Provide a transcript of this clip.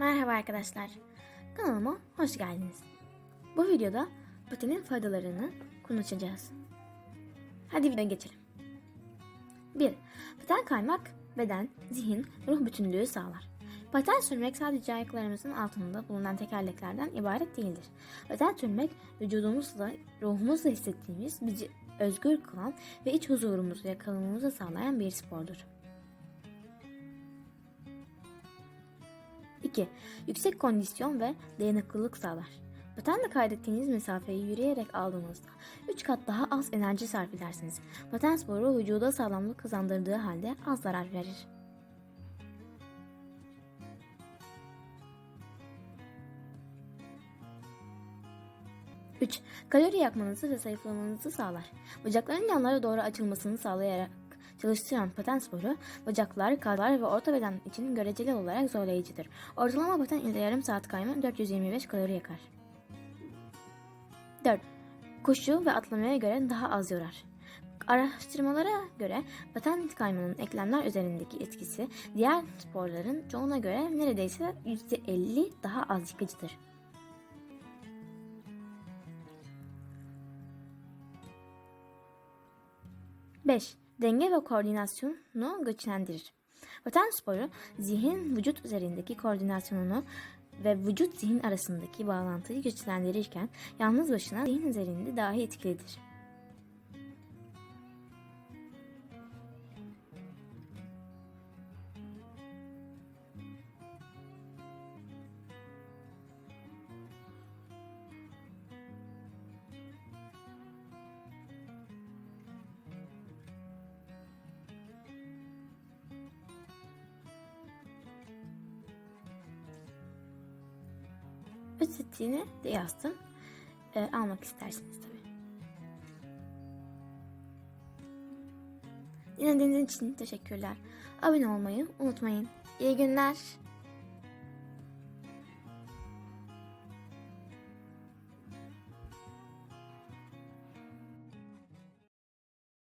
Merhaba arkadaşlar. Kanalıma hoş geldiniz. Bu videoda patinin faydalarını konuşacağız. Hadi videoya geçelim. 1. Paten kaymak beden, zihin, ruh bütünlüğü sağlar. Paten sürmek sadece ayaklarımızın altında bulunan tekerleklerden ibaret değildir. Paten sürmek vücudumuzla, ruhumuzla hissettiğimiz, bizi özgür kılan ve iç huzurumuzu yakalamamızı sağlayan bir spordur. 2. Yüksek kondisyon ve dayanıklılık sağlar. Patenle kaydettiğiniz mesafeyi yürüyerek aldığınızda 3 kat daha az enerji sarf edersiniz. Paten sporu vücuda sağlamlık kazandırdığı halde az zarar verir. Üç, Kalori yakmanızı ve zayıflamanızı sağlar. Bacakların yanlara doğru açılmasını sağlayarak çalıştıran paten sporu, bacaklar, kallar ve orta beden için göreceli olarak zorlayıcıdır. Ortalama paten ile yarım saat kayma 425 kalori yakar. 4. Koşu ve atlamaya göre daha az yorar. Araştırmalara göre paten kaymanın eklemler üzerindeki etkisi diğer sporların çoğuna göre neredeyse %50 daha az yıkıcıdır. Beş, Denge ve koordinasyonu güçlendirir. Paten sporu zihin vücut üzerindeki koordinasyonunu ve vücut zihin arasındaki bağlantıyı güçlendirirken yalnız başına zihin üzerinde dahi etkilidir. Özetini de yazdım. Ee, almak isterseniz tabii. Dinlediğiniz için teşekkürler. Abone olmayı unutmayın. İyi günler.